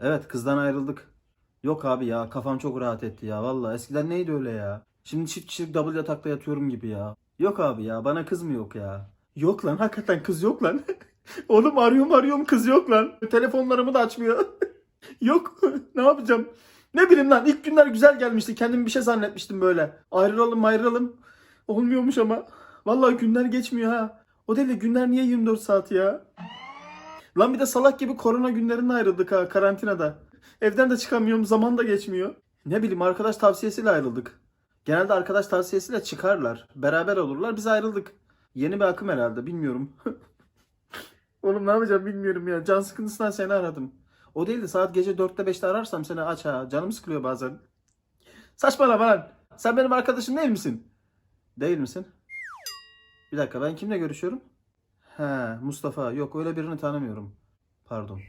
Evet kızdan ayrıldık. Yok abi ya kafam çok rahat etti ya valla. Eskiden neydi öyle ya? Şimdi çift kişilik double yatakta yatıyorum gibi ya. Yok abi ya bana kız mı yok ya? Yok lan hakikaten kız yok lan. Oğlum arıyorum arıyorum kız yok lan. Telefonlarımı da açmıyor. yok ne yapacağım? Ne bileyim lan ilk günler güzel gelmişti. Kendimi bir şey zannetmiştim böyle. Ayrılalım ayrılalım. Olmuyormuş ama. Vallahi günler geçmiyor ha. O değil de günler niye 24 saat ya? Lan bir de salak gibi korona günlerinde ayrıldık ha karantinada. Evden de çıkamıyorum zaman da geçmiyor. Ne bileyim arkadaş tavsiyesiyle ayrıldık. Genelde arkadaş tavsiyesiyle çıkarlar. Beraber olurlar biz ayrıldık. Yeni bir akım herhalde bilmiyorum. Oğlum ne yapacağım bilmiyorum ya. Can sıkıntısından seni aradım. O değil de saat gece 4'te 5'te ararsam seni aç ha. Canım sıkılıyor bazen. Saçmalama lan. Sen benim arkadaşım değil misin? Değil misin? Bir dakika ben kimle görüşüyorum? He Mustafa. Yok öyle birini tanımıyorum. Pardon.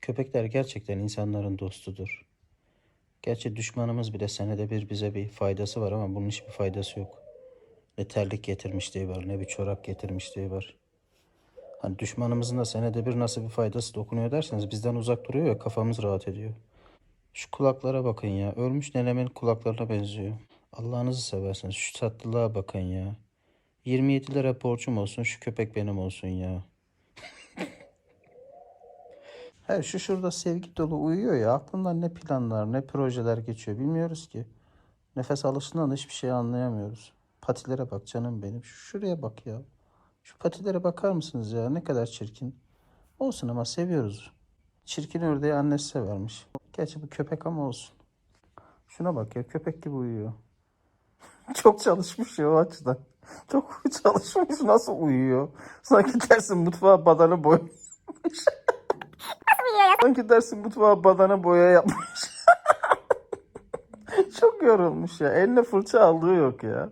Köpekler gerçekten insanların dostudur. Gerçi düşmanımız bile senede bir bize bir faydası var ama bunun hiçbir faydası yok. Ne terlik getirmişliği var ne bir çorap getirmişliği var. Hani düşmanımızın da senede bir nasıl bir faydası dokunuyor derseniz bizden uzak duruyor ya kafamız rahat ediyor. Şu kulaklara bakın ya. Ölmüş nenemin kulaklarına benziyor. Allah'ınızı seversiniz. Şu tatlılığa bakın ya. 27 lira borcum olsun. Şu köpek benim olsun ya. Her şu şurada sevgi dolu uyuyor ya. Aklından ne planlar ne projeler geçiyor bilmiyoruz ki. Nefes alışından da hiçbir şey anlayamıyoruz. Patilere bak canım benim. Şu şuraya bak ya. Şu patilere bakar mısınız ya? Ne kadar çirkin. Olsun ama seviyoruz. Çirkin ördeği annesi severmiş. Gerçi bu köpek ama olsun. Şuna bak ya köpek gibi uyuyor. Çok çalışmış ya o açıdan. Çok çalışmış nasıl uyuyor. Sanki dersin mutfağa badana boya Sanki dersin mutfağa badana boya yapmış. Çok yorulmuş ya. Eline fırça aldığı yok ya.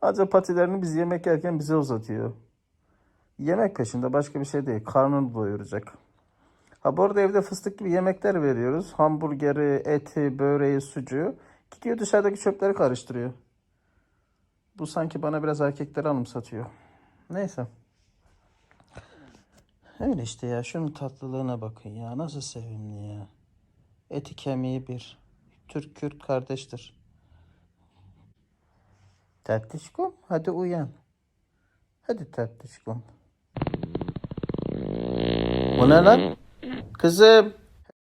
Acaba patilerini biz yemek yerken bize uzatıyor. Yemek peşinde başka bir şey değil. Karnını doyuracak. Ha bu arada evde fıstık gibi yemekler veriyoruz. Hamburgeri, eti, böreği, sucuğu. Gidiyor dışarıdaki çöpleri karıştırıyor. Bu sanki bana biraz erkekleri anımsatıyor. Neyse. Öyle işte ya. Şunun tatlılığına bakın ya. Nasıl sevimli ya. Eti kemiği bir. Türk Kürt kardeştir. Tatlışkom hadi uyan. Hadi tatlışkom. O ne lan? Kızım.